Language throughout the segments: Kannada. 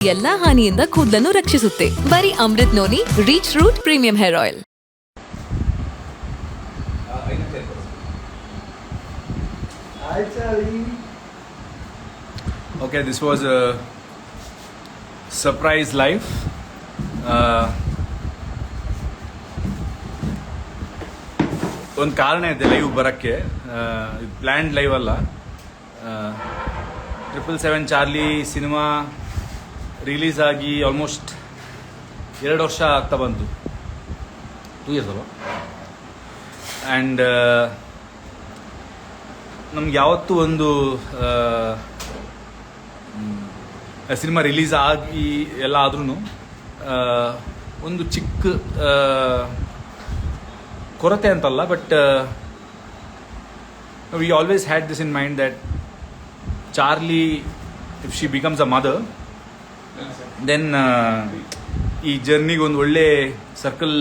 ಎಲ್ಲಾ ಹಾನಿಯಿಂದ ಕೂದಲನ್ನು ರಕ್ಷಿಸುತ್ತೆ. ಬರೀ Amrut noni reach root premium hair oil Okay, this was a live. Uh, ಒಂದು ಕಾರಣ ಇದೆ ಲೈವ್ ಬರೋಕ್ಕೆ. ಪ್ಲ್ಯಾಂಡ್ ಲೈವ್ ಅಲ್ಲ. Triple seven Charlie cinema release ಆಗಿ ಆಲ್ಮೋಸ್ಟ್ ಎರಡು ವರ್ಷ ಆಗ್ತಾ ಬಂತು. ಟೂ ಇಯರ್ಸ್ ಅಲ್ವಾ? ಆ್ಯಂಡ್ ನಮ್ಗೆ ಯಾವತ್ತೂ ಒಂದು ಸಿನಿಮಾ ರಿಲೀಸ್ ಆಗಿ ಎಲ್ಲ ಆದ್ರೂ ಒಂದು ಚಿಕ್ಕ ಕೊರತೆ ಅಂತಲ್ಲ but we always had this in mind that Charlie if she becomes a mother then ಈ ಜರ್ನಿಗೆ ಒಂದು ಒಳ್ಳೆ ಸರ್ಕಲ್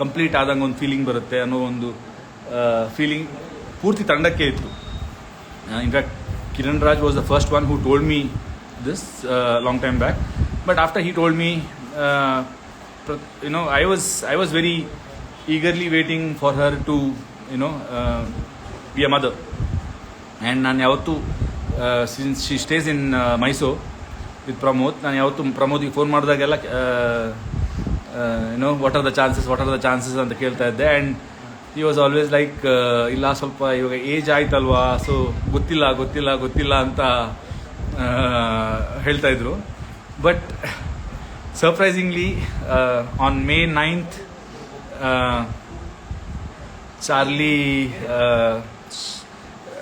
ಕಂಪ್ಲೀಟ್ ಆದಂಗೆ ಒಂದು ಫೀಲಿಂಗ್ ಬರುತ್ತೆ ಅನ್ನೋ ಒಂದು ಫೀಲಿಂಗ್ ಪೂರ್ತಿ ತಂಡಕ್ಕೆ ಇತ್ತು. In fact Kiran Raj was the first one who told me this long time back but after he told me you know I was I was very eagerly waiting for her to you know be a mother and ನಾನು ಯಾವತ್ತೂ since she stays in Mysuru with Pramod. ನಾನು ಯಾವತ್ತೂ ಪ್ರಮೋದಿಗೆ ಫೋನ್ ಮಾಡಿದಾಗೆಲ್ಲ ಏನೋ what are the chances what are the chances ಅಂತ ಕೇಳ್ತಾ ಇದ್ದೆ. ಆ್ಯಂಡ್ ಈ ವಾಸ್ ಆಲ್ವೇಸ್ ಲೈಕ್ ಇಲ್ಲ ಸ್ವಲ್ಪ ಇವಾಗ ಏಜ್ ಆಯ್ತಲ್ವಾ ಸೊ ಗೊತ್ತಿಲ್ಲ ಗೊತ್ತಿಲ್ಲ ಗೊತ್ತಿಲ್ಲ ಅಂತ ಹೇಳ್ತಾ ಇದ್ರು. But surprisingly on May ninth Charlie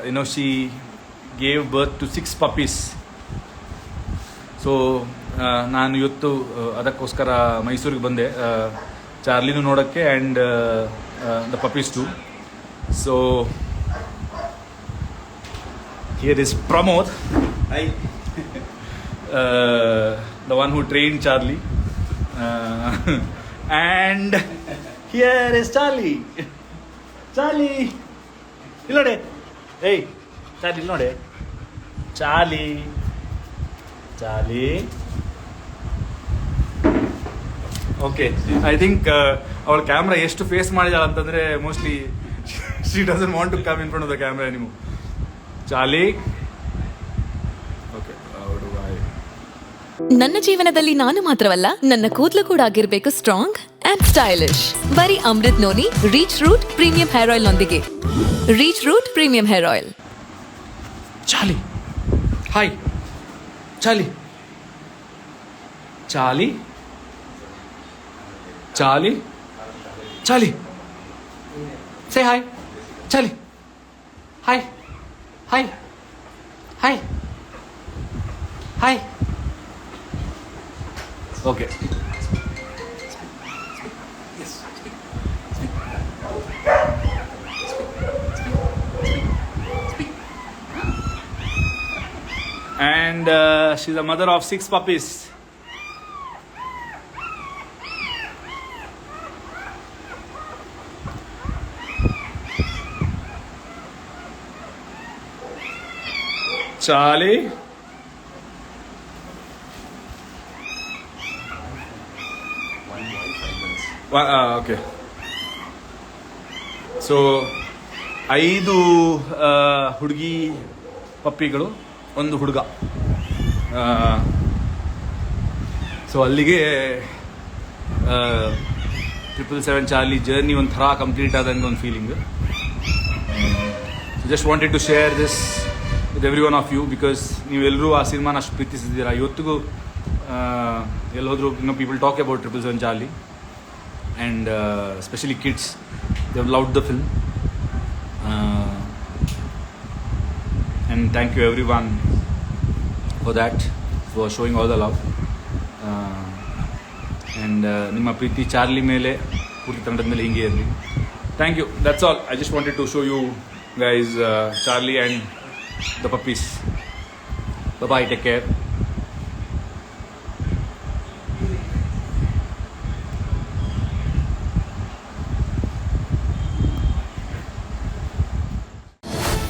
you know she gave birth to six puppies so ನಾನು ಇವತ್ತು ಅದಕ್ಕೋಸ್ಕರ ಮೈಸೂರಿಗೆ ಬಂದೆ. ಚಾರ್ಲಿನೂ ನೋಡೋಕ್ಕೆ and the puppies too so here is Pramod I the one who train Charlie and here is Charlie Charlie ಇಲ್ಲ ನೋಡಿ. ಏಯ್ ಚಾರ್ಲಿ ಇಲ್ಲಿ ನೋಡಿ. Charlie Charlie okay I think ಅವಳ ಕ್ಯಾಮ್ರಾ ಎಷ್ಟು ಫೇಸ್ ಮಾಡಿದಾಳ ಅಂತಂದ್ರೆ mostly she doesn't want to come in front of the camera ನೀವು ಚಾಲಿ ಓಕೆ ನನ್ನ ಜೀವನದಲ್ಲಿ ನಾನು ಮಾತ್ರವಲ್ಲ ನನ್ನ ಕೂದಲು ಕೂಡ ಆಗಿರ್ಬೇಕು ಸ್ಟ್ರಾಂಗ್ ಅಂಡ್ ಸ್ಟೈಲಿಶ್ ಬರೀ Amrut noni reach root premium hair oil ನೊಂದಿಗೆ. Reach root premium hair oil Charlie hi Charlie Charlie Charlie Charlie say hi Charlie hi hi hi hi okay and uh, she's a mother of six puppies. Charlie. One, uh, okay. So ಐದು ಹುಡುಗಿ ಪಪ್ಪಿಗಳು ಒಂದು ಹುಡುಗ. ಸೊ ಅಲ್ಲಿಗೆ ಟ್ರಿಪಲ್ ಸೆವೆನ್ ಚಾರ್ಲಿ ಜರ್ನಿ ಒಂಥರ ಕಂಪ್ಲೀಟ್ ಆದಂಗೆ ಒಂದು feeling just wanted to share this with everyone of you because ನೀವೆಲ್ಲರೂ ಆ ಸಿನಿಮಾನ ಅಷ್ಟು ಪ್ರೀತಿಸಿದ್ದೀರಾ. ಇವತ್ತಿಗೂ ಎಲ್ಲಿ ಹೋದ್ರು ಇನ್ನೂ people talk about triple seven Charlie and specially kids kids. They the film and thank you everyone for that for showing all the love. Uh, and uh, ನಿಮ್ಮ ಪ್ರೀತಿ ಚಾರ್ಲಿ ಮೇಲೆ ಪೂರ್ತಿ ತಂಡದ ಮೇಲೆ ಹಿಂಗೆ ಇರಲಿ. Thank you that's all I just wanted to show you guys Charlie and the puppies bye take care